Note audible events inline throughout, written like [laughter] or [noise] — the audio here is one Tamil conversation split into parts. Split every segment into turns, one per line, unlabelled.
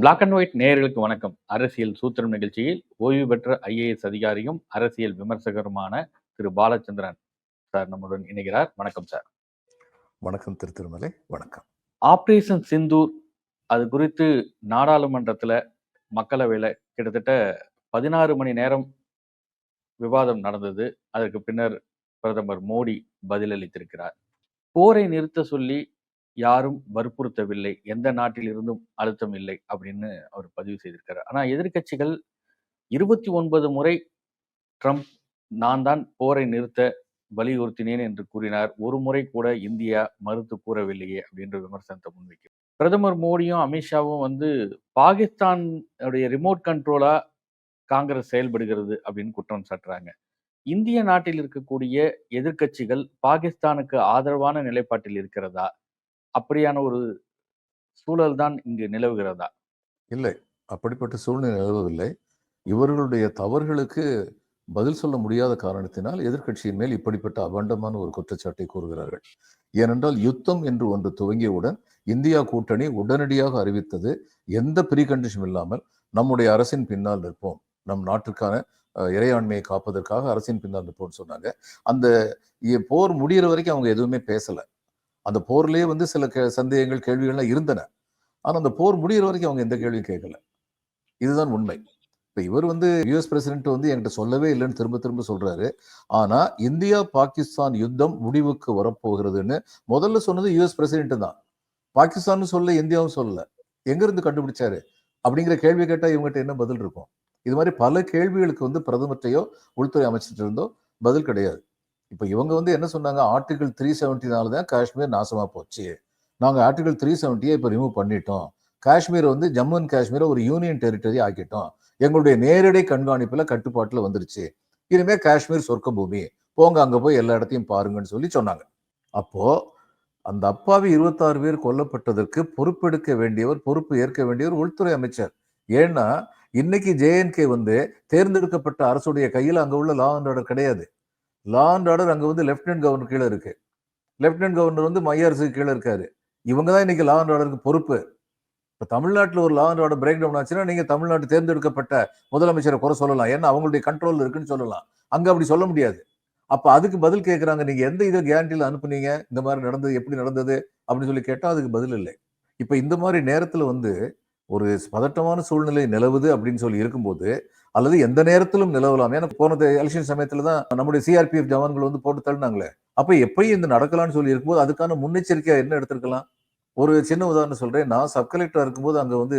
பிளாக் அண்ட் ஒயிட் நேயர்களுக்கு வணக்கம். அரசியல் சூத்திரம் நிகழ்ச்சியில் ஓய்வு பெற்ற ஐஏஎஸ் அதிகாரியும் அரசியல் விமர்சகருமான திரு பாலச்சந்திரன் சார் நம்முடன் இணைகிறார். வணக்கம் சார்.
வணக்கம் திரு திருமலை. வணக்கம்.
ஆபரேஷன் சிந்தூர் அது குறித்து நாடாளுமன்றத்துல மக்களவையில கிட்டத்தட்ட பதினாறு மணி நேரம் விவாதம் நடந்தது. அதற்கு பின்னர் பிரதமர் மோடி பதிலளித்திருக்கிறார். போரை நிறுத்த சொல்லி யாரும் வற்புறுத்தவில்லை. எந்த நாட்டில் இருந்தும் அழுத்தம் இல்லை அப்படின்னு அவர் பதிவு செய்திருக்காரு. ஆனால் எதிர்க்கட்சிகள் இருபத்தி ஒன்பது முறை ட்ரம்ப் நான் தான் போரை நிறுத்த வலியுறுத்தினேன் என்று கூறினார். ஒரு முறை கூட இந்தியா மறுத்து கூறவில்லையே அப்படின்ற விமர்சனத்தை முன்வைக்கும் பிரதமர் மோடியும் அமித்ஷாவும் வந்து பாகிஸ்தானுடைய ரிமோட் கண்ட்ரோலா காங்கிரஸ் செயல்படுகிறது அப்படின்னு குற்றம் சாட்டுறாங்க. இந்திய நாட்டில் இருக்கக்கூடிய எதிர்க்கட்சிகள் பாகிஸ்தானுக்கு ஆதரவான நிலைப்பாட்டில் இருக்கிறதா? அப்படியான ஒரு சூழல் தான் இங்கு நிலவுகிறதா?
இல்லை. அப்படிப்பட்ட சூழ்நிலை நிலவவில்லை. இவர்களுடைய தவறுகளுக்கு பதில் சொல்ல முடியாத காரணத்தினால் எதிர்க்கட்சியின் மேல் இப்படிப்பட்ட அபண்டமான ஒரு குற்றச்சாட்டை கூறுகிறார்கள். ஏனென்றால் யுத்தம் என்று ஒன்று துவங்கியவுடன் இந்தியா கூட்டணி உடனடியாக அறிவித்தது எந்த ப்ரீ கண்டிஷனும் இல்லாமல் நம்முடைய அரசின் பின்னால் நிற்போம். நம் நாட்டிற்கான இறையாண்மையை காப்பதற்காக அரசின் பின்னால் நிற்போம்னு சொன்னாங்க. அந்த போர் முடிகிற வரைக்கும் அவங்க எதுவுமே பேசலை. அந்த போர்லேயே வந்து சில கே- சந்தேகங்கள் கேள்விகள்லாம் இருந்தன. ஆனால் அந்த போர் முடியிற வரைக்கும் அவங்க எந்த கேள்வியும் கேட்கல இதுதான் உண்மை. இப்போ இவர் வந்து யுஎஸ் பிரசிடென்ட் வந்து என்கிட்ட சொல்லவே இல்லைன்னு திரும்ப திரும்ப சொல்றாரு. ஆனால் இந்தியா பாகிஸ்தான் யுத்தம் முடிவுக்கு வரப்போகிறதுன்னு முதல்ல சொன்னது யுஎஸ் பிரசிடென்ட் தான். பாகிஸ்தான் சொல்ல இந்தியாவும் சொல்லல. எங்கேருந்து கண்டுபிடிச்சாரு? அப்படிங்கிற கேள்வி கேட்டால் இவங்ககிட்ட என்ன பதில் இருக்கும்? இது மாதிரி பல கேள்விகளுக்கு வந்து பிரதமர்கிட்டையோ உள்துறை அமைச்சர்கிட்ட இருந்தோ பதில் கிடையாது. இப்போ இவங்க வந்து என்ன சொன்னாங்க? ஆர்டிகல் த்ரீ செவன்ட்டினால தான் காஷ்மீர் நாசமாக போச்சு. நாங்கள் ஆர்டிகல் த்ரீ செவன்ட்டியை இப்போ ரிமூவ் பண்ணிட்டோம். காஷ்மீர் வந்து ஜம்மு அண்ட் காஷ்மீரை ஒரு யூனியன் டெரிட்டரி ஆக்கிட்டோம். எங்களுடைய நேரடி கண்காணிப்பில் கட்டுப்பாட்டில் வந்துருச்சு. இனிமேல் காஷ்மீர் சொர்க்க பூமி போங்க அங்கே போய் எல்லா இடத்தையும் பாருங்கன்னு சொல்லி சொன்னாங்க. அப்போ அந்த அப்பாவி இருபத்தாறு பேர் கொல்லப்பட்டதற்கு பொறுப்பெடுக்க வேண்டியவர் பொறுப்பு ஏற்க வேண்டியவர் உள்துறை அமைச்சர். ஏன்னா இன்னைக்கு ஜேஎன்கே வந்து தேர்ந்தெடுக்கப்பட்ட அரசுடைய கையில் அங்கே உள்ள லா அண்ட் ஆர்டர் கிடையாது. லா அண்ட் ஆர்டர் அங்கே வந்து லெப்டினன்ட் கவர்னர் கீழே இருக்கு. லெப்டினன்ட் கவர்னர் வந்து மைய அரசுக்கு கீழே இருக்காரு. இவங்க தான் இன்னைக்கு லா அண்ட் ஆர்டருக்கு பொறுப்பு. இப்போ தமிழ்நாட்டில் ஒரு law and order break down ஆச்சுன்னா நீங்கள் தமிழ்நாட்டு தேர்ந்தெடுக்கப்பட்ட முதலமைச்சரை குறை சொல்லலாம். ஏன்னா அவங்களுடைய கண்ட்ரோல் இருக்குன்னு சொல்லலாம். அங்கே அப்படி சொல்ல முடியாது. அப்போ அதுக்கு பதில் கேட்குறாங்க நீங்கள் எந்த இதை கேரண்டியில் அனுப்புனீங்க? இந்த மாதிரி நடந்தது எப்படி நடந்தது? அப்படின்னு சொல்லி கேட்டால் அதுக்கு பதில் இல்லை. இப்போ இந்த மாதிரி நேரத்தில் வந்து ஒரு பதட்டமான சூழ்நிலை நிலவுது அப்படின்னு சொல்லி இருக்கும்போது அல்லது எந்த நேரத்திலும் நிலவலாம். ஏன்னா போன எலெக்ஷன் சமயத்துல தான் நம்முடைய சிஆர்பிஎஃப் ஜவான்கள் வந்து போட்டு தள்ளினாங்களே. அப்ப எப்படி இந்த நடக்கலாம்னு சொல்லி இருக்கும்போது அதுக்கான முன்னெச்சரிக்கையாக என்ன எடுத்திருக்கலாம்? ஒரு சின்ன உதாரணம் சொல்றேன். நான் சப் கலெக்டர் இருக்கும்போது அங்க வந்து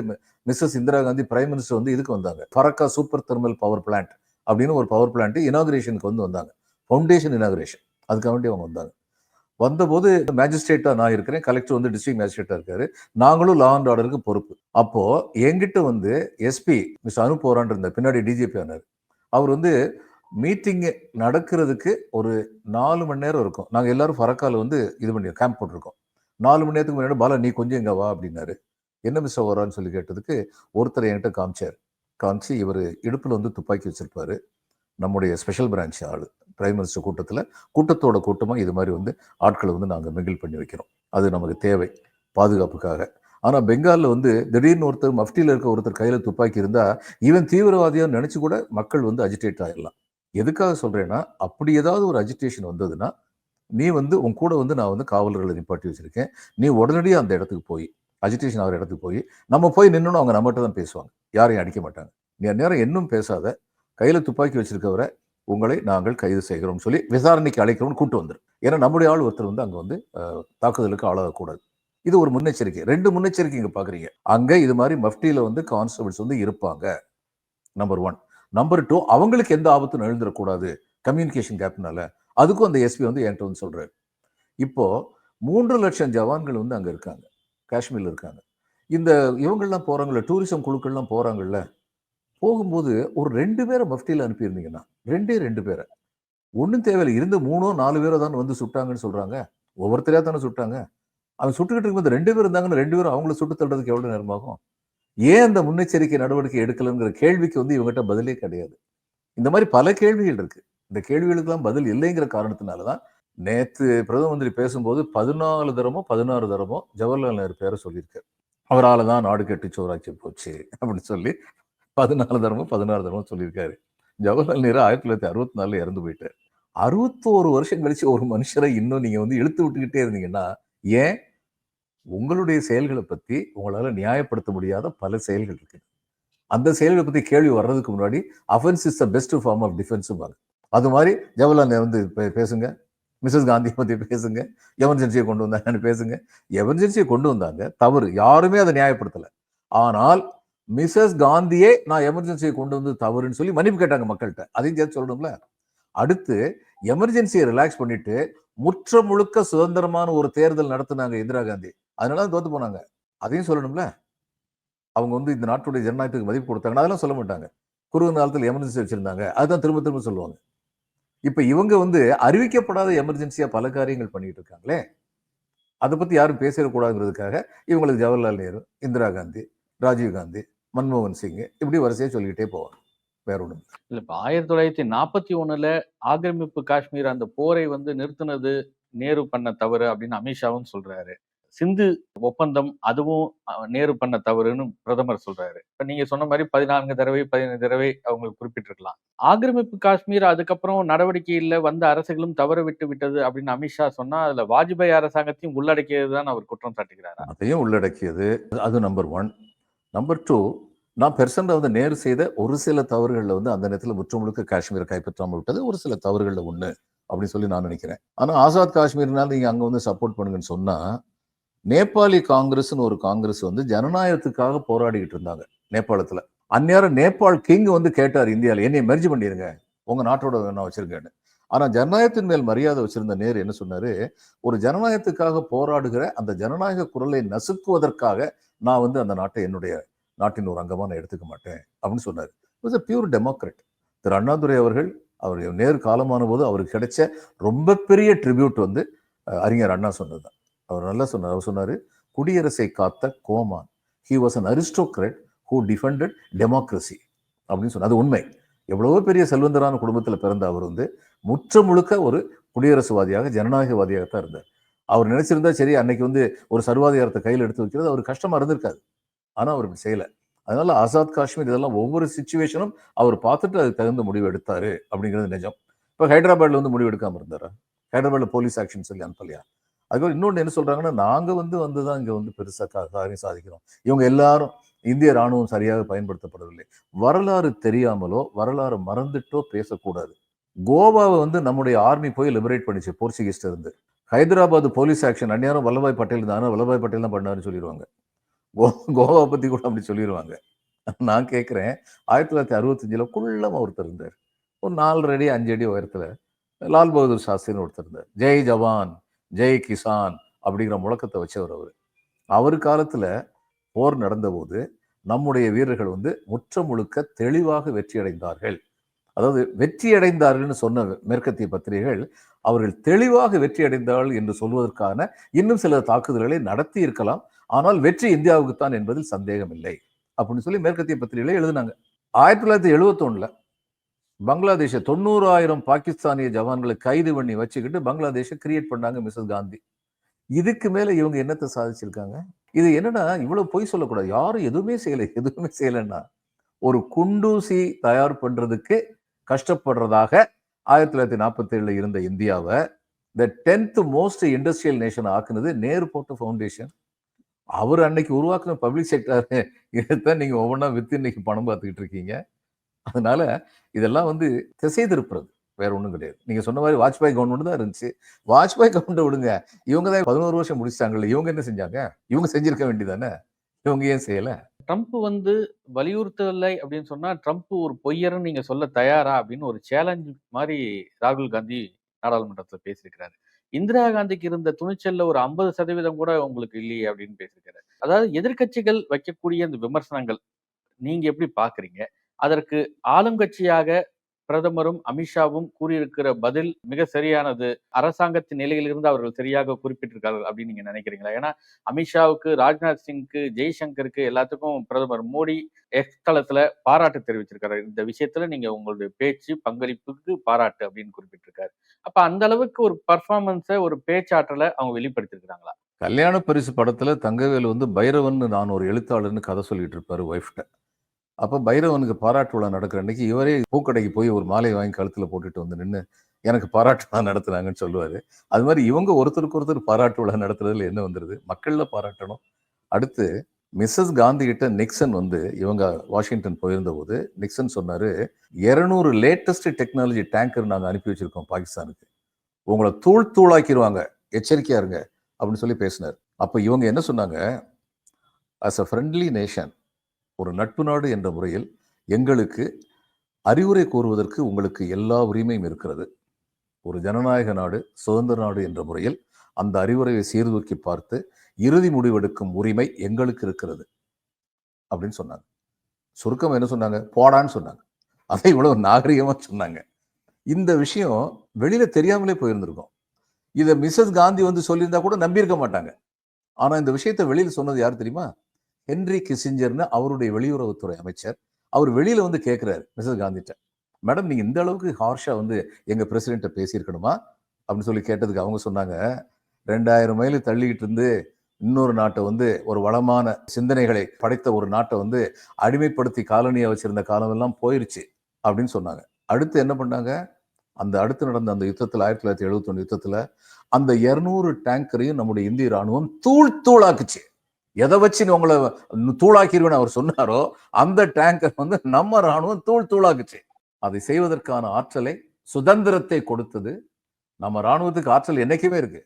Mrs Indira Gandhi prime minister வந்து இதுக்கு வந்தாங்க. Farakka super thermal power plant அப்படின்னு ஒரு பவர் பிளான்ட் இனாகிரேஷனுக்கு வந்து வந்தாங்க. ஃபவுண்டேஷன் இனாகிரேஷன் அதுக்காக வேண்டி அவங்க வந்தாங்க. வந்தபோது மேஜிஸ்ட்ரேட்டா நான் இருக்கிறேன். கலெக்டர் வந்து டிஸ்ட்ரிக்ட் மேஜிஸ்ட்ரேட்டா இருக்காரு. நாங்களும் லா அண்ட் ஆர்டருக்கு பொறுப்பு. அப்போ என்கிட்ட வந்து எஸ்பி மிஸ் அனுப்போரான் போரான் இருந்தார். பின்னாடி டிஜிபி ஆனார். அவர் வந்து மீட்டிங் நடக்கிறதுக்கு ஒரு நாலு மணி நேரம் இருக்கும். நாங்கள் எல்லாரும் ஃபரக்கால வந்து இது பண்ணி கேம்ப் போட்டிருக்கோம். நாலு மணி நேரத்துக்கு முன்னாடி பாலா நீ கொஞ்சம் எங்கே வா அப்படின்னாரு. என்ன மிஸ் வரான்னு சொல்லி கேட்டதுக்கு ஒருத்தர் என்கிட்ட காமிச்சார். காமிச்சு இவர் இடுப்பில் வந்து துப்பாக்கி வச்சிருப்பாரு. நம்முடைய ஸ்பெஷல் பிரான்ச் ஆள். பிரைம் மினிஸ்டர் கூட்டத்தில் கூட்டத்தோட கூட்டமாக இது மாதிரி வந்து ஆட்களை வந்து நாங்கள் மிங்கிள் பண்ணி வைக்கிறோம். அது நமக்கு தேவை பாதுகாப்புக்காக. ஆனால் பெங்காலில் வந்து திடீர்னு ஒருத்தர் மஃப்டியில் இருக்க ஒருத்தர் கையில் துப்பாக்கி இருந்தால் இவன் தீவிரவாதியாக நினச்சி கூட மக்கள் வந்து அஜிடேட் ஆயிடலாம் எதுக்காக சொல்கிறேன்னா அப்படி ஏதாவது ஒரு அஜிடேஷன் வந்ததுன்னா நீ வந்து உன் கூட வந்து நான் வந்து காவலர்களை நிப்பாட்டி வச்சுருக்கேன். நீ உடனடியாக அந்த இடத்துக்கு போய் அஜிடேஷன் ஆகிற இடத்துக்கு போய் நம்ம போய் நின்றுன்னு அவங்க நம்மகிட்ட தான் பேசுவாங்க. யாரையும் அடிக்க மாட்டாங்க. நீ அந்நேரம் இன்னும் பேசாத. கையில் துப்பாக்கி வச்சிருக்கவரை உங்களை நாங்கள் கைது செய்கிறோம்னு சொல்லி விசாரணைக்கு அழைக்கிறோம்னு கூட்டு வந்துடும் ஏன்னா நம்முடைய ஆள் ஒருத்தர் வந்து அங்கே வந்து தாக்குதலுக்கு ஆளாகக்கூடாது. இது ஒரு முன்னெச்சரிக்கை. ரெண்டு முன்னெச்சரிக்கை இங்கே பார்க்குறீங்க அங்கே இது மாதிரி மஃப்டியில் வந்து கான்ஸ்டபிள்ஸ் வந்து இருப்பாங்க. Number one. நம்பர் டூ அவங்களுக்கு எந்த ஆபத்தும் எழுந்துடக்கூடாது கம்யூனிகேஷன் கேப்னால. அதுக்கும் அந்த எஸ்பி வந்து என்கிட்ட வந்து சொல்கிறார் இப்போது மூன்று லட்சம் ஜவான்கள் வந்து அங்கே இருக்காங்க. காஷ்மீரில் இருக்காங்க. இந்த இவங்கள்லாம் போகிறாங்கள்ல டூரிசம் குழுக்கள்லாம் போகிறாங்கள்ல போகும்போது ஒரு ரெண்டு பேரை மஃப்டியில் அனுப்பியிருந்தீங்கன்னா ரெண்டே ரெண்டு பேரை. ஒன்றும் தேவையில்லை. இருந்த மூணோ நாலு பேரோ தான் வந்து சுட்டாங்கன்னு சொல்கிறாங்க ஒவ்வொருத்தரையா தானே சுட்டாங்க. அவன் சுட்டுக்கிட்டு இருக்கும்போது ரெண்டு பேர் இருந்தாங்கன்னு ரெண்டு பேரும் அவங்கள சுட்டு தள்ளுறதுக்கு எவ்வளோ நேரமாகும் ஏன் அந்த முன்னெச்சரிக்கை நடவடிக்கை எடுக்கலைங்கிற கேள்விக்கு வந்து இவங்ககிட்ட பதிலே கிடையாது. இந்த மாதிரி பல கேள்விகள் இருக்குது இந்த கேள்விகளுக்கெல்லாம் பதில் இல்லைங்கிற காரணத்தினால தான் நேற்று பிரதம மந்திரி பேசும்போது பதினாலு தரமோ பதினாறு தரமோ ஜவஹர்லால் நேரு பேரை சொல்லியிருக்காரு. அவரால் தான் நாடு கெட்டு சோறாக்கி போச்சு அப்படின்னு சொல்லி பதினாலு தரமும் பதினாறு தரமோ சொல்லியிருக்காரு. ஜவஹர்லால் நேரு ஆயிரத்தி தொள்ளாயிரத்தி அறுபத்தி நாலில் இறந்து போயிட்டார். அறுபத்தோரு வருஷம் கழிச்சு ஒரு மனுஷரை இன்னும் நீங்கள் வந்து இழுத்து விட்டுக்கிட்டே இருந்தீங்கன்னா ஏன்? உங்களுடைய செயல்களை பற்றி உங்களால் நியாயப்படுத்த முடியாத பல செயல்கள் இருக்குது அந்த செயல்களை பற்றி கேள்வி வர்றதுக்கு முன்னாடி offence is the best form of defence அது மாதிரி ஜவஹர்லால் நேரு வந்து பேசுங்க. மிஸ்ஸஸ் காந்தியை பற்றி பேசுங்க. எமர்ஜென்சியை கொண்டு வந்தாங்கன்னு பேசுங்க. எமர்ஜென்சியை கொண்டு வந்தாங்க? தவறு. யாருமே அதை நியாயப்படுத்தலை. ஆனால் மிஸ்ஸஸ் காந்தியே நான் எமர்ஜென்சியை கொண்டு வந்து தவறுன்னு சொல்லி மன்னிப்பு கேட்டாங்க மக்கள்கிட்ட. அதையும் சேர்த்து சொல்லணும்ல? அடுத்து எமர்ஜென்சியை ரிலாக்ஸ் பண்ணிட்டு முற்ற முழுக்க சுதந்திரமான ஒரு தேர்தல் நடத்துனாங்க இந்திரா காந்தி. அதனால தான் தோத்து போனாங்க. அதையும் சொல்லணும்ல? அவங்க வந்து இந்த நாட்டுடைய ஜனநாயகத்துக்கு மதிப்பு கொடுத்தாங்க அதெல்லாம் சொல்ல மாட்டாங்க. குறுகிய காலத்தில் எமர்ஜென்சி வச்சிருந்தாங்க. அதுதான் திரும்ப திரும்ப சொல்லுவாங்க. இப்ப இவங்க வந்து அறிவிக்கப்படாத எமர்ஜென்சியா பல காரியங்கள் பண்ணிட்டு இருக்காங்களே? அதை பத்தி யாரும் பேசிடக்கூடாதுங்கிறதுக்காக இவங்களுக்கு ஜவஹர்லால் நேரு இந்திரா காந்தி ராஜீவ் காந்தி மன்மோகன் சிங் இப்படி வரிசையா சொல்லிக்கிட்டே போவாங்க. வேற ஒண்ணும் இல்ல.
இப்ப ஆயிரத்தி தொள்ளாயிரத்தி நாற்பத்தி ஒண்ணுல ஆக்கிரமிப்பு காஷ்மீர் அந்த போரை வந்து நிறுத்தினது நேரு பண்ண தவறு அப்படின்னு அமித்ஷாவும் சொல்றாரு. சிந்து ஒப்பந்தம் அதுவும் நேரு பண்ண தவறுன்னு பிரதமர் சொல்றாரு. இப்ப நீங்க சொன்ன மாதிரி பதினான்கு தடவை பதினைந்து தடவை அவங்க குறிப்பிட்டிருக்கலாம். ஆக்கிரமிப்பு காஷ்மீர் அதுக்கப்புறம் நடவடிக்கை இல்ல வந்த அரசுகளும் தவற விட்டு விட்டது அப்படின்னு அமித்ஷா சொன்னா அதுல வாஜ்பாய் அரசாங்கத்தையும் உள்ளடக்கியது தான் அவர் குற்றம் சாட்டுகிறாரா?
அதையும் உள்ளடக்கியது. அது நம்பர் ஒன் நம்பர் டூ நான் பெர்சன்ட் வந்து நேரு செய்த ஒரு சில தவறுகளில் வந்து அந்த நேரத்தில் முற்று முழுக்க காஷ்மீரை கைப்பற்றாமல் விட்டது. ஒரு சில தவறுகளில் ஒன்று அப்படின்னு சொல்லி நான் நினைக்கிறேன். ஆனால் ஆசாத் காஷ்மீர்னால நீங்கள் அங்கே வந்து சப்போர்ட் பண்ணுங்கன்னு சொன்னால் நேபாளி காங்கிரஸ்னு ஒரு காங்கிரஸ் வந்து ஜனநாயகத்துக்காக போராடிக்கிட்டு இருந்தாங்க நேபாளத்தில். அந்நேரம் நேபாள் கிங் வந்து கேட்டார் இந்தியாவில் என்னை மெர்ஜ் பண்ணிடுங்க உங்கள் நாட்டோட நான் வச்சிருக்கேன்னு. ஆனால் ஜனநாயகத்தின் மேல் மரியாதை வச்சிருந்த நேரு என்ன சொன்னாரு? ஒரு ஜனநாயகத்துக்காக போராடுகிற அந்த ஜனநாயக குரலை நசுக்குவதற்காக நான் வந்து அந்த நாட்டை என்னுடைய நாட்டின் ஒரு அங்கமாக நான் எடுத்துக்க மாட்டேன் அப்படின்னு சொன்னார். இட்ஸ் அ பியூர் டெமோக்ரட் திரு அண்ணாதுரை அவர்கள் அவர் நேர் காலமான போது அவருக்கு கிடைச்ச ரொம்ப பெரிய ட்ரிபியூட் வந்து அறிஞர் அண்ணா சொன்னதுதான் அவர் நல்லா சொன்னார். அவர் சொன்னார் குடியரசை காத்த கோமான். He was an aristocrat who defended democracy அப்படின்னு சொன்னார். அது உண்மை. எவ்வளவோ பெரிய செல்வந்தரான குடும்பத்தில் பிறந்த அவர் வந்து முற்ற முழுக்க ஒரு குடியரசுவாதியாக ஜனநாயகவாதியாகத்தான் இருந்தார். அவர் நினைச்சிருந்தா சரி அன்னைக்கு வந்து ஒரு சர்வாதிகாரத்தை கையில் எடுத்து வைக்கிறது அவர் கஷ்டமா இருந்திருக்காது. ஆனால் அவர் இப்படி செய்யலை. அதனால ஆசாத் காஷ்மீர் இதெல்லாம் ஒவ்வொரு சுச்சுவேஷனும் அவர் பார்த்துட்டு அதுக்கு தகுந்த முடிவு எடுத்தாரு அப்படிங்கிறது நிஜம். இப்போ ஹைதராபாத்ல வந்து முடிவு எடுக்காமல் இருந்தாரா? ஹைதராபாத்ல போலீஸ் ஆக்ஷன் சொல்லி அனுப்பலையா? அதுக்கப்புறம் இன்னொன்று என்ன சொல்றாங்கன்னா நாங்கள் வந்து வந்து தான் இங்கே வந்து பெருசாக காரியம் சாதிக்கிறோம். இவங்க எல்லாரும் இந்திய ராணுவம் சரியாக பயன்படுத்தப்படவில்லை. வரலாறு தெரியாமலோ வரலாறு மறந்துட்டோ பேசக்கூடாது. கோவாவை வந்து நம்முடைய ஆர்மி போய் லிபரேட் பண்ணிச்சு போர்ச்சுகீஸ்ட் இருந்து. ஹைதராபாத் போலீஸ் ஆக்ஷன் அந்நேரம் வல்லபாய் பட்டேல் தானே வல்லபாய் பட்டேல் தான் பண்ணாருன்னு சொல்லிடுவாங்க கோ கோவா பற்றி கூட அப்படி சொல்லிடுவாங்க நான் கேட்குறேன் ஆயிரத்தி தொள்ளாயிரத்தி அறுபத்தஞ்சில் குள்ளமாக ஒருத்தர் இருந்தார். ஒரு நாலரை அடி அஞ்சு அடி உயரத்தில் லால் பகதூர் சாஸ்திரின்னு ஒருத்தர் இருந்தார். ஜெய் ஜவான் ஜெய் கிசான் அப்படிங்கிற முழக்கத்தை வச்சவர் அவர். அவர் காலத்தில் போர் நடந்தபோது நம்முடைய வீரர்கள் வந்து முற்ற முழுக்க தெளிவாக வெற்றி அடைந்தார்கள் அதாவது வெற்றியடைந்தார்கள்னு சொன்ன மேற்கத்திய பத்திரிகைகள் அவர்கள் தெளிவாக வெற்றி அடைந்தார்கள் என்று சொல்வதற்கான இன்னும் சில தாக்குதல்களை நடத்தி இருக்கலாம். ஆனால் வெற்றி இந்தியாவுக்குத்தான் என்பதில் சந்தேகம் இல்லை அப்படின்னு சொல்லி மேற்கத்திய பத்திரிகைகளை எழுதினாங்க. ஆயிரத்தி தொள்ளாயிரத்தி எழுபத்தொன்னுல பங்களாதேஷை தொண்ணூறாயிரம் பாகிஸ்தானிய ஜவான்களை கைது பண்ணி வச்சுக்கிட்டு பங்களாதேஷை கிரியேட் பண்ணாங்க மிஸ்ஸஸ் காந்தி. இதுக்கு மேலே இவங்க என்னத்தை சாதிச்சிருக்காங்க? இது என்னன்னா இவ்வளவு பொய் சொல்லக்கூடாது. யாரும் எதுவுமே செய்யலை. எதுவுமே செய்யலைன்னா ஒரு குண்டூசி தயார் பண்றதுக்கு கஷ்டப்படுறதாக ஆயிரத்தி தொள்ளாயிரத்தி நாற்பத்தி ஏழுல இருந்த இந்தியாவை the tenth most industrial nation ஆக்குனது Nehru போட்ட ஃபவுண்டேஷன் அவர் அன்னைக்கு உருவாக்குன பப்ளிக் செக்டர் இதைத்தான் நீங்க ஒவ்வொன்றா வித்து இன்னைக்கு பணம் பார்த்துக்கிட்டு இருக்கீங்க. அதனால இதெல்லாம் வந்து திசை திருப்புறது. வேற ஒன்றும் கிடையாது. நீங்கள் சொன்ன மாதிரி வாஜ்பாய் கவர்மெண்ட் தான் இருந்துச்சு. வாஜ்பாய் கவர்மெண்ட் விடுங்க. இவங்க தான் பதினோரு வருஷம் முடிச்சிட்டாங்கல்ல இவங்க என்ன செஞ்சாங்க? இவங்க செஞ்சிருக்க வேண்டியதானே? இவங்க ஏன் செய்யலை?
ட்ரம்ப் வந்து வலியுறுத்தவில்லை அப்படின்னு சொன்னா ட்ரம்ப் ஒரு பொய்யர்னு நீங்க சொல்ல தயாரா அப்படின்னு ஒரு சேலஞ்ச் மாதிரி ராகுல் காந்தி நாடாளுமன்றத்தில் பேசியிருக்கிறாரு. இந்திரா காந்திக்கு இருந்த துணிச்சல்ல ஒரு ஐம்பது சதவீதம் கூட உங்களுக்கு இல்லையே அப்படின்னு பேசியிருக்காரு. அதாவது எதிர்க்கட்சிகள் வைக்கக்கூடிய அந்த விமர்சனங்கள் நீங்க எப்படி பாக்குறீங்க? அதற்கு ஆளுங்கட்சியாக பிரதமரும் அமித்ஷாவும் கூறியிருக்கிற பதில் மிக சரியானது. அரசாங்கத்தின் நிலையிலிருந்து அவர்கள் சரியாக குறிப்பிட்டிருக்கார்கள் அப்படின்னு நீங்க நினைக்கிறீங்களா? ஏன்னா அமித்ஷாவுக்கு ராஜ்நாத் சிங்க்கு ஜெய்சங்கருக்கு எல்லாத்துக்கும் பிரதமர் மோடி எக்ஸ் தளத்துல பாராட்டு தெரிவிச்சிருக்காரு. இந்த விஷயத்துல நீங்க உங்களுடைய பேச்சு பங்களிப்புக்கு பாராட்டு அப்படின்னு குறிப்பிட்டிருக்காரு. அப்ப அந்த அளவுக்கு ஒரு பர்ஃபார்மன்ஸை ஒரு பேச்சாற்றலை அவங்க வெளிப்படுத்திருக்கிறாங்களா
கல்யாண பரிசு படத்துல தங்கவேல் வந்து பைரவன் நான் ஒரு எழுத்தாளர்னு கதை சொல்லிட்டு இருப்பாரு ஒய்ஃப்ட அப்போ பைரவனுக்கு பாராட்டு விழா நடக்கிற அன்னைக்கு இவரே பூக்கடைக்கு போய் ஒரு மாலை வாங்கி கழுத்தில் போட்டுட்டு வந்து நின்று எனக்கு பாராட்டு விழா நடத்துனாங்கன்னு சொல்லுவார். அது மாதிரி இவங்க ஒருத்தருக்கு ஒருத்தர் பாராட்டு விழா நடத்துறதுல என்ன வந்துருது? மக்களில் பாராட்டணும். அடுத்து மிஸ்ஸஸ் காந்தி கிட்ட நிக்சன் வந்து இவங்க வாஷிங்டன் போயிருந்த போது நிக்சன் சொன்னார் இரநூறு லேட்டஸ்ட் டெக்னாலஜி டேங்கர் நாங்கள் அனுப்பி வச்சுருக்கோம் பாகிஸ்தானுக்கு. உங்களை தூள் தூளாக்கிடுவாங்க எச்சரிக்கையாருங்க அப்படின்னு சொல்லி பேசினார். அப்போ இவங்க என்ன சொன்னாங்க? அஸ் அ ஃப்ரெண்ட்லி நேஷன் ஒரு நட்பு நாடு என்ற முறையில் எங்களுக்கு அறிவுரை கூறுவதற்கு உங்களுக்கு எல்லா உரிமையும் இருக்கிறது. ஒரு ஜனநாயக நாடு சுதந்திர நாடு என்ற முறையில் அந்த அறிவுரையை சீர்தூக்கி பார்த்து இறுதி முடிவெடுக்கும் உரிமை எங்களுக்கு இருக்கிறது அப்படின்னு சொன்னாங்க. சுருக்கம் என்ன சொன்னாங்க? போடான்னு சொன்னாங்க. அதை இவ்வளவு நாகரிகமாக சொன்னாங்க. இந்த விஷயம் வெளியில தெரியாமலே போயிருந்திருக்கும். இதை மிஸ்ஸஸ் காந்தி வந்து சொல்லியிருந்தா கூட நம்பியிருக்க மாட்டாங்க. ஆனால் இந்த விஷயத்தை வெளியில் சொன்னது யார் தெரியுமா? ஹென்ரி கிசிஞ்சர்னு அவருடைய வெளியுறவுத்துறை அமைச்சர் அவர் வெளியில வந்து கேட்கிறாரு மிஸ்ஸஸ் காந்திட்ட. மேடம் நீங்க இந்த அளவுக்கு ஹார்ஷா வந்து எங்க பிரசிடென்ட்ட பேசியிருக்கணுமா? அப்படின்னு சொல்லி கேட்டதுக்கு அவங்க சொன்னாங்க ரெண்டாயிரம் மைல் தள்ளிக்கிட்டு இருந்து இன்னொரு நாட்டை வந்து ஒரு வளமான சிந்தனைகளை படைத்த ஒரு நாட்டை வந்து அடிமைப்படுத்தி காலனியாக வச்சிருந்த காலம் எல்லாம் போயிருச்சு அப்படின்னு சொன்னாங்க. அடுத்து என்ன பண்ணாங்க? அந்த அடுத்து நடந்த அந்த யுத்தத்தில் ஆயிரத்தி தொள்ளாயிரத்தி எழுபத்தொன்னு யுத்தத்தில் அந்த இரநூறு டேங்கரையும் நம்முடைய இந்திய ராணுவம் தூள் தூளாக்குச்சு. எதை வச்சு உங்களை தூளாக்கிடுவேன்னு அவர் சொன்னாரோ அந்த டேங்கர் வந்து நம்ம ராணுவம் தூள் தூளாக்குச்சு. அதை செய்வதற்கான ஆற்றலை சுதந்திரத்தை கொடுத்தது நம்ம ராணுவத்துக்கு ஆற்றல் என்னைக்குமே இருக்கு.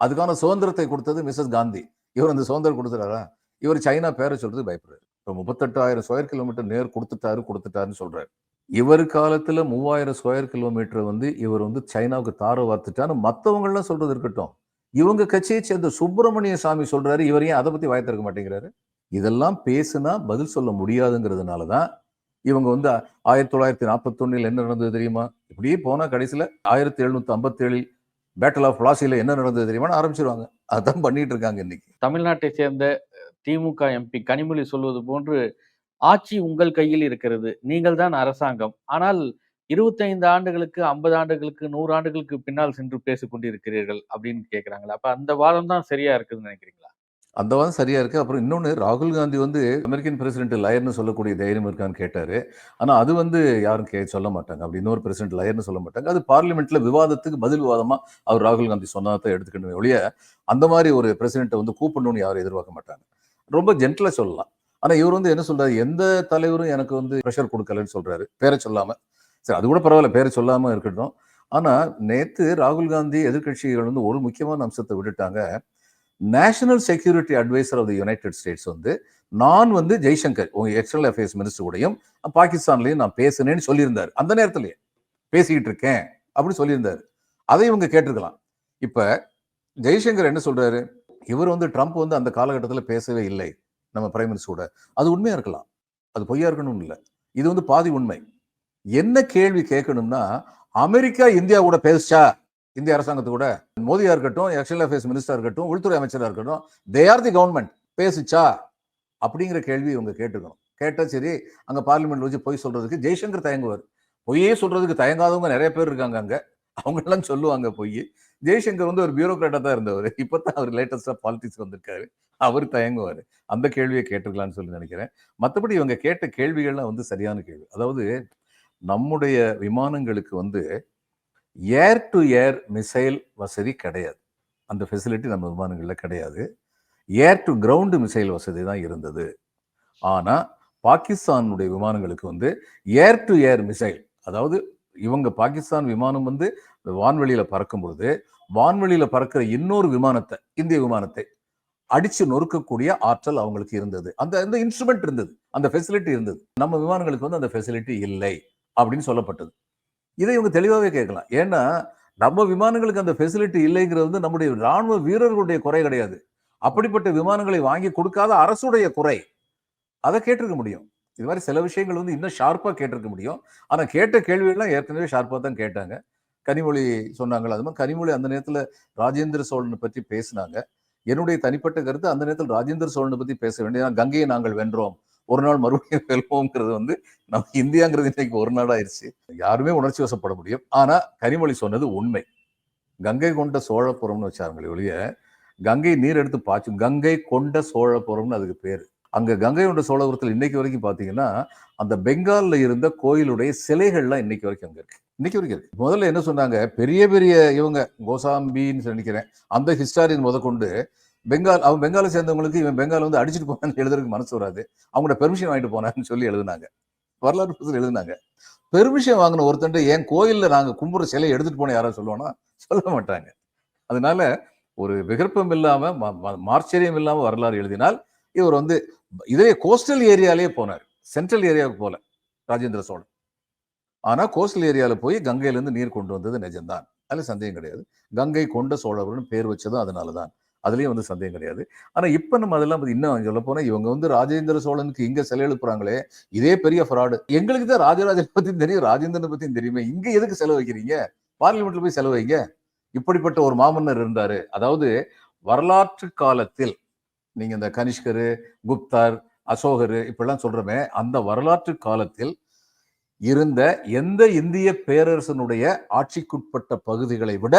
அதுக்கான சுதந்திரத்தை கொடுத்தது மிஸ்ஸஸ் காந்தி. இவர் அந்த சுதந்திரம் கொடுத்துறாரா இவர் சைனா பேரை சொல்றது பயப்படுறாரு. இப்போ முப்பத்தெட்டாயிரம் ஸ்கொயர் கிலோமீட்டர் நேர் கொடுத்துட்டாரு கொடுத்துட்டாருன்னு சொல்றாரு. இவர் காலத்துல மூவாயிரம் ஸ்கொயர் கிலோமீட்டர் வந்து இவர் வந்து சைனாவுக்கு தார வார்த்துட்டான்னு மற்றவங்களாம் சொல்றது இருக்கட்டும். இவங்க கட்சியை சேர்ந்த சுப்பிரமணிய சாமி சொல்றாரு இவர் ஏன் அதை பத்தி வாய்த்திருக்க மாட்டேங்கிறாரு? இதெல்லாம் பேசுனா பதில் சொல்ல முடியாதுங்கிறதுனால தான் இவங்க வந்து ஆயிரத்தி தொள்ளாயிரத்தி நாற்பத்தொன்னில் என்ன நடந்தது தெரியுமா? இப்படியே போனால் கடைசியில் ஆயிரத்தி எழுநூத்தி ஐம்பத்தேழில் பேட்டில் ஆஃப் பிளாசியில என்ன நடந்தது தெரியுமான்னு ஆரம்பிச்சிருவாங்க. அதான் பண்ணிட்டு இருக்காங்க இன்னைக்கு.
தமிழ்நாட்டை சேர்ந்த திமுக எம்பி கனிமொழி சொல்வது போன்று ஆட்சி உங்கள் கையில் இருக்கிறது நீங்கள் தான் அரசாங்கம். ஆனால் இருபத்தைந்து ஆண்டுகளுக்கு ஐம்பது ஆண்டுகளுக்கு நூறு ஆண்டுகளுக்கு பின்னால் சென்று பேசிக் கொண்டிருக்கிறீர்கள் அப்படின்னு கேட்குறாங்களா அப்ப அந்த வாதம் தான் சரியா இருக்குதுன்னு நினைக்கிறீங்களா?
அந்த வாதம் சரியா இருக்கு. அப்புறம் இன்னொன்னு ராகுல் காந்தி வந்து அமெரிக்கன் பிரசிடென்ட் லயர்னு சொல்லக்கூடிய தைரியம் இருக்கான்னு கேட்டாரு. ஆனா அது வந்து யாரும் கே சொல்ல மாட்டாங்க. அப்படி இன்னொரு பிரசிடென்ட் லயர்னு சொல்ல மாட்டாங்க. அது பார்லிமெண்ட்ல விவாதத்துக்கு பதில் விவாதமா அவர் ராகுல் காந்தி சொன்னதை எடுத்துக்கணும் ஒழிய அந்த மாதிரி ஒரு பிரசிடென்ட்டை வந்து கூப்பிடணும்னு யாரும் எதிர்பார்க்க மாட்டாங்க. ரொம்ப ஜென்டலா சொல்லலாம். ஆனா இவர் வந்து என்ன சொல்றாரு? எந்த தலைவரும் எனக்கு வந்து ப்ரெஷர் கொடுக்கலன்னு சொல்றாரு. பேரை சொல்லாம. சரி அது கூட பரவாயில்ல பேரை சொல்லாமல் இருக்கட்டும். ஆனால் நேற்று ராகுல் காந்தி எதிர்க்கட்சிகள் வந்து ஒரு முக்கியமான அம்சத்தை விட்டுட்டாங்க. National security adviser of the United States வந்து நான் வந்து ஜெய்சங்கர் உங்க எக்ஸ்டர்னல் அஃபேர்ஸ் மினிஸ்டர் கூடயும் பாகிஸ்தான்லையும் நான் பேசினேன்னு சொல்லியிருந்தார். அந்த நேரத்திலேயே பேசிக்கிட்டு இருக்கேன் அப்படின்னு சொல்லியிருந்தார். அதை இவங்க கேட்டிருக்கலாம். இப்போ ஜெய்சங்கர் என்ன சொல்றாரு? இவர் வந்து ட்ரம்ப் வந்து அந்த காலகட்டத்தில் பேசவே இல்லை நம்ம பிரைம் மினிஸ்டர் கூட. அது உண்மையாக இருக்கலாம். அது பொய்யா இருக்கணும் இல்லை. இது வந்து பாதி உண்மை. என்ன கேள்வி கேட்கணும்னா அமெரிக்கா இந்தியா கூட பேசுச்சா? இந்திய அரசாங்கத்து கூட. மோடியா இருக்கட்டும் எக்ஸ்டர்னல் அஃபேர்ஸ் மினிஸ்டர் இருக்கட்டும் உள்துறை அமைச்சராக இருக்கட்டும் தே ஆர் தி கவர்மெண்ட் பேசிச்சா? அப்படிங்கிற கேள்வி இவங்க கேட்டுக்கணும். கேட்டால் சரி அங்கே பார்லிமெண்ட்ல வச்சு பொய் சொல்றதுக்கு ஜெய்சங்கர் தயங்குவார். பொய்யே சொல்றதுக்கு தயங்காதவங்க நிறைய பேர் இருக்காங்க அங்கே. அவங்கெல்லாம் சொல்லுவாங்க பொய் ஜெய்சங்கர் வந்து ஒரு பியூரோக்ராட்டாக தான் இருந்தவர். இப்பதான் அவர் லேட்டஸ்டாக பாலிடிக்ஸ் வந்திருக்காரு. அவர் தயங்குவார். அந்த கேள்வியை கேட்டிருக்கலாம்னு சொல்லி நினைக்கிறேன். மற்றபடி இவங்க கேட்ட கேள்விகள்லாம் வந்து சரியான கேள்வி. அதாவது நம்முடைய விமானங்களுக்கு வந்து ஏர் டு ஏர் மிசைல் வசதி கிடையாது. அந்த ஃபெசிலிட்டி நம்ம விமானங்களில் கிடையாது. ஏர் டு கிரவுண்டு மிசைல் வசதி தான் இருந்தது. ஆனால் பாகிஸ்தானுடைய விமானங்களுக்கு வந்து ஏர் டு ஏர் மிசைல் அதாவது இவங்க பாகிஸ்தான் விமானம் வந்து வான்வெளியில் பறக்கும் பொழுது வான்வெளியில் பறக்கிற இன்னொரு விமானத்தை இந்திய விமானத்தை அடிச்சு நொறுக்கக்கூடிய ஆற்றல் அவங்களுக்கு இருந்தது. அந்த அந்த இன்ஸ்ட்ருமெண்ட் இருந்தது. அந்த ஃபெசிலிட்டி இருந்தது. நம்ம விமானங்களுக்கு வந்து அந்த ஃபெசிலிட்டி இல்லை. அப்படின்னு சொல்லப்பட்டது. இதை இவங்க தெளிவாகவே கேட்கலாம். ஏன்னா நம்ம விமானங்களுக்கு அந்த ஃபெசிலிட்டி இல்லைங்கிறது வந்து நம்முடைய ராணுவ வீரர்களுடைய குறை கிடையாது. அப்படிப்பட்ட விமானங்களை வாங்கி கொடுக்காத அரசுடைய குறை. அதை கேட்டிருக்க முடியும். இது மாதிரி சில விஷயங்கள் வந்து இன்னும் ஷார்ப்பாக கேட்டிருக்க முடியும். ஆனால் கேட்ட கேள்விகள்லாம் ஏற்கனவே ஷார்ப்பாக தான் கேட்டாங்க. கனிமொழி சொன்னாங்களா அது மாதிரி கனிமொழி அந்த நேரத்தில் ராஜேந்திர சோழனை பற்றி பேசினாங்க. என்னுடைய தனிப்பட்ட கருத்து அந்த நேரத்தில் ராஜேந்திர சோழனை பற்றி பேச வேண்டிய கங்கையை நாங்கள் வென்றோம். ஒரு நாள் மறுபடியும் [laughs] வெல்வோங்கிறது வந்து நம்ம இந்தியாங்கிறது இன்னைக்கு ஒரு நாடாயிருச்சு யாருமே உணர்ச்சி வசப்பட முடியும். ஆனா கனிமொழி சொன்னது உண்மை. கங்கை கொண்ட சோழபுரம்னு வச்சாங்களே ஒழிய கங்கை நீர் எடுத்து பாய்ச்சும் கங்கை கொண்ட சோழபுரம்னு அதுக்கு பேர். அங்க கங்கை கொண்ட சோழபுரத்தில் இன்னைக்கு வரைக்கும் பாத்தீங்கன்னா அந்த பெங்கால்ல இருந்த கோயிலுடைய சிலைகள்லாம் இன்னைக்கு வரைக்கும் அங்க இருக்கு. இன்னைக்கு வரைக்கும் இருக்கு. முதல்ல என்ன சொன்னாங்க? பெரிய பெரிய இவங்க கோசாம்பின்னு நினைக்கிறேன். அந்த ஹிஸ்டாரியன் முதற்கொண்டு பெங்கால் அவன் பெங்காலை சேர்ந்தவங்களுக்கு இவன் பெங்கால் வந்து அடிச்சுட்டு போனான்னு [laughs] எழுதுறதுக்கு மனசு வராது. அவங்களோட பெர்மிஷன் வாங்கிட்டு போனான்னு சொல்லி எழுதுனாங்க. வரலாறு புத்தகத்தில் எழுதுனாங்க. பெர்மிஷன் வாங்கின ஒருத்தன்ட்டு என் கோயில்ல நாங்க கும்புற சிலையை எடுத்துட்டு போன யாராவது சொல்லுவோன்னா சொல்ல மாட்டாங்க. அதனால ஒரு விகற்பம் இல்லாம மார்ச்சரியம் இல்லாமல் வரலாறு எழுதினால் இவர் வந்து இதே கோஸ்டல் ஏரியாலே போனார். சென்ட்ரல் ஏரியாவுக்கு போல ராஜேந்திர சோழன். ஆனா கோஸ்டல் ஏரியால போய் கங்கையில இருந்து நீர் கொண்டு வந்தது நிஜம்தான். அதில் சந்தேகம் கிடையாது. கங்கை கொண்ட சோழபுரம் பேர் வச்சதும் அதனாலதான். அதுலேயும் வந்து சந்தேகம் கிடையாது. ஆனால் இப்போ நம்ம அதெல்லாம் பற்றி இன்னும் சொல்ல போனால் இவங்க வந்து ராஜேந்திர சோழனுக்கு இங்கே சிலை எழுப்புறாங்களே இதே பெரிய ஃப்ராடு எங்களுக்கு தான் ராஜராஜனை பற்றியும் தெரியும் ராஜேந்திரனை பற்றியும் தெரியுமே. இங்கே எதுக்கு செலவு வைக்கிறீங்க? பார்லிமெண்ட்ல போய் செலவு வைங்க. இப்படிப்பட்ட ஒரு மாமன்னர் இருந்தார். அதாவது வரலாற்று காலத்தில் நீங்கள் இந்த கனிஷ்கரு குப்தர் அசோகர் இப்படிலாம் சொல்கிறோமே அந்த வரலாற்று காலத்தில் இருந்த எந்த இந்திய பேரரசனுடைய ஆட்சிக்குட்பட்ட பகுதிகளை விட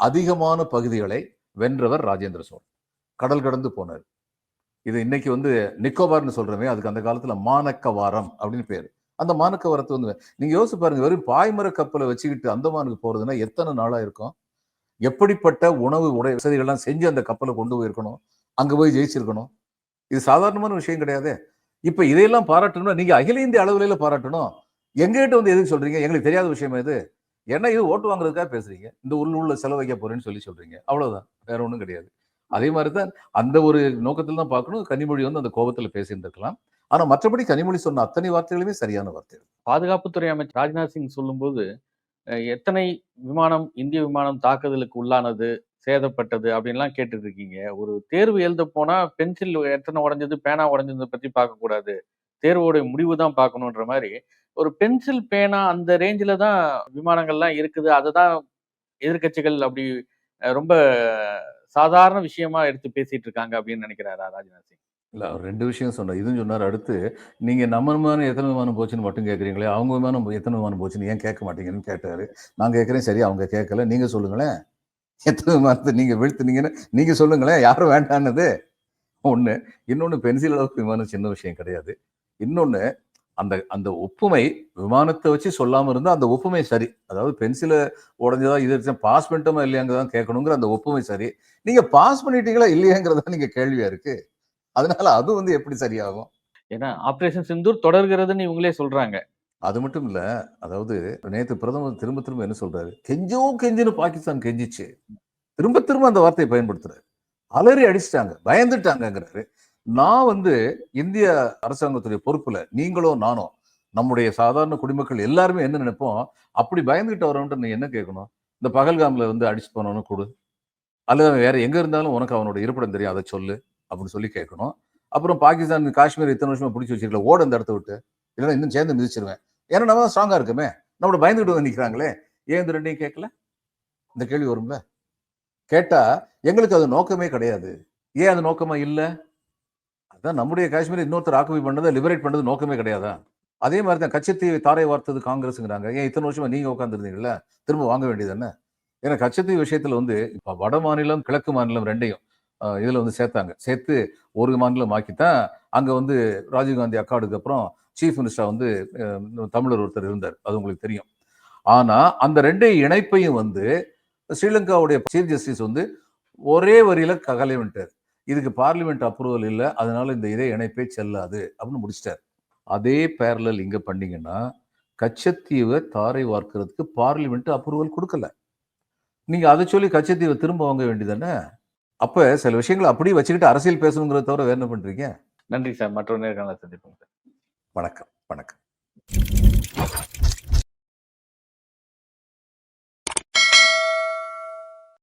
அதிகமான பகுதிகளை வென்றவர் ராஜேந்திர சோழன். கடல் கடந்து போனார். இது இன்னைக்கு வந்து நிக்கோபார்னு சொல்றோமே அதுக்கு அந்த காலத்துல மானக்கவாரம் அப்படின்னு பேரு. அந்த மானக்கவாரத்தை வந்து நீங்க யோசிச்சு பாருங்க வெறும் பாய்மர கப்பலை வச்சுக்கிட்டு அந்தமானுக்கு போறதுன்னா எத்தனை நாளா இருக்கும்? எப்படிப்பட்ட உணவு உடை வசதிகள்லாம் செஞ்சு அந்த கப்பலை கொண்டு போயிருக்கணும்? அங்க போய் ஜெயிச்சிருக்கணும்? இது சாதாரணமான விஷயம் கிடையாது. இப்ப இதையெல்லாம் பாராட்டணும்னா நீங்க அகில இந்திய அளவுல பாராட்டணும். எங்ககிட்ட வந்து எதுக்கு சொல்றீங்க? எங்களுக்கு தெரியாத விஷயம் இது? ஏன்னா இது ஓட்டு வாங்குறதுக்காக பேசுறீங்க? இந்த உள்ள உள்ள செலவு வைக்க போறேன்னு சொல்லி சொல்றீங்க. அவ்வளவுதான். வேற ஒன்றும் கிடையாது. அதே மாதிரி தான் அந்த ஒரு நோக்கத்தில் தான் பார்க்கணும். கனிமொழி வந்து அந்த கோபத்தில் பேசியிருந்திருக்கலாம். ஆனால் மற்றபடி கனிமொழி சொன்ன அத்தனை வார்த்தைகளுமே சரியான வார்த்தைகள்.
பாதுகாப்புத்துறை அமைச்சர் ராஜ்நாத் சிங் சொல்லும்போது எத்தனை விமானம் இந்திய விமானம் தாக்குதலுக்கு உள்ளானது சேதப்பட்டது அப்படின்லாம் கேட்டுட்டு இருக்கீங்க ஒரு தேர்வு எழுத போனால் பென்சில் எத்தனை உடஞ்சது பேனா உடஞ்சதை பத்தி பார்க்கக்கூடாது. தேர்வோடைய முடிவு தான் பார்க்கணுன்ற மாதிரி ஒரு பென்சில் பேனா அந்த ரேஞ்சில் தான் விமானங்கள்லாம் இருக்குது. அதை தான் எதிர்க்கட்சிகள் அப்படி ரொம்ப சாதாரண விஷயமா எடுத்து பேசிட்டு இருக்காங்க அப்படின்னு நினைக்கிறாரா ராஜ்நாத் சிங்.
இல்லை அவர் ரெண்டு விஷயம் சொன்னார். இதுவும் சொன்னார் அடுத்து நீங்கள் நம்ம விமானம் எத்தனை விமானம் போச்சுன்னு மட்டும் கேட்குறீங்களே அவங்க விமானம் எத்தனை விமானம் போச்சுன்னு ஏன் கேட்க மாட்டீங்கன்னு கேட்டார். நான் கேட்குறேன் சரி அவங்க கேட்கல. நீங்கள் சொல்லுங்களேன். எத்தனை விமானத்தை நீங்கள் வீழ்த்துனீங்கன்னு நீங்கள் சொல்லுங்களேன். யாரும் வேண்டான்னது. ஒன்று இன்னொன்று பென்சில் அளவுக்கு விமானம் சின்ன விஷயம் கிடையாது. இன்னொன்று அந்த அந்த ஒப்புமை விமானத்தை வச்சு சொல்லாம இருந்தா அந்த ஒப்புமை சரி. அதாவது பென்சிலை உடஞ்சதா இது பாஸ் பண்ணிட்டோமா இல்லையாங்கிறதான் கேட்கணுங்கிற அந்த ஒப்புமை சரி. நீங்க பாஸ் பண்ணிட்டீங்களா இல்லையாங்கிறதா நீங்க கேள்வியா இருக்கு. அதனால அது வந்து எப்படி சரியாகும்?
ஏன்னா ஆபரேஷன் சிந்தூர் தொடர்கிறதுன்னு இவங்களே சொல்றாங்க.
அது மட்டும் இல்ல அதாவது நேத்து பிரதமர் திரும்ப திரும்ப என்ன சொல்றாரு? கெஞ்சோ கெஞ்சுன்னு பாகிஸ்தான் கெஞ்சிச்சு. திரும்ப திரும்ப அந்த வார்த்தையை பயன்படுத்துறாரு. அலறி அடிச்சிட்டாங்க பயந்துட்டாங்கங்கிறாரு. நான் வந்து இந்திய அரசாங்கத்துடைய பொறுப்புல நீங்களோ நானோ நம்முடைய சாதாரண குடிமக்கள் எல்லாருமே என்ன நினைப்போம்? அப்படி பயந்துகிட்டு வரவன்ட்டு நீ என்ன கேட்கணும்? இந்த பகல்காமில் வந்து அடிச்சு போனவனு கொடு. அல்லது அவன் வேற எங்க இருந்தாலும் உனக்கு அவனோட இருப்பிடம் தெரியும் அதை சொல்லு அப்படின்னு சொல்லி கேட்கணும். அப்புறம் பாகிஸ்தான் காஷ்மீர் இத்தனை வருஷமா பிடிச்சி வச்சிருக்கல ஓட அந்த இடத்த விட்டு. இல்லைன்னா இன்னும் சேர்ந்து மிதிச்சிருவேன். ஏன்னா நம்ம ஸ்ட்ராங்கா இருக்குமே. நம்மளோட பயந்துகிட்டு வந்து நிற்கிறாங்களே ஏன் இந்த ரெண்டையும் கேட்கல? இந்த கேள்வி வரும்ல. கேட்டா எங்களுக்கு அது நோக்கமே கிடையாது. ஏன் அது நோக்கமா இல்லை? அதான் நம்முடைய காஷ்மீர் இன்னொருத்தர் ஆக்குபை பண்ணதை லிபரேட் பண்ணது நோக்கமே கிடையாதா? அதே மாதிரி தான் கச்சத்தீவை தாரை வார்த்தது காங்கிரஸுங்கிறாங்க. ஏன் இத்தனை வருஷமா நீங்க உட்காந்துருந்தீங்கல்ல திரும்ப வாங்க வேண்டியது என்ன? ஏன்னா கச்சத்தீவு விஷயத்துல வந்து இப்போ வட மாநிலம் கிழக்கு மாநிலம் ரெண்டையும் இதில் வந்து சேர்த்தாங்க. சேர்த்து ஒரு மாநிலம் ஆக்கித்தான் அங்கே வந்து ராஜீவ்காந்தி அக்காடுக்கு அப்புறம் சீஃப் மினிஸ்டர் வந்து தமிழர் ஒருத்தர் இருந்தார். அது உங்களுக்கு தெரியும். ஆனால் அந்த ரெண்டு இணைப்பையும் வந்து ஸ்ரீலங்காவுடைய சீஃப் ஜஸ்டிஸ் வந்து ஒரே வரியில ககலை இதுக்கு பார்லிமெண்ட் அப்ரூவல் இல்லை அதனால இந்த இதே இணைப்பே செல்லாது அப்படின்னு முடிச்சிட்டார். அதே பேரலல் இங்க பண்ணீங்கன்னா கச்சத்தீவை தாரை வார்க்கிறதுக்கு பார்லிமெண்ட் அப்ரூவல் கொடுக்கல. நீங்க அதை சொல்லி கச்சத்தீவை திரும்ப வாங்க வேண்டியதானே அப்ப சில விஷயங்களை அப்படியே வச்சுக்கிட்டு அரசியல் பேசணுங்கிறத தவிர வேற என்ன பண்றீங்க?
நன்றி சார். மற்றொரு நேர்காணல சந்திப்போம் சார்.
வணக்கம்.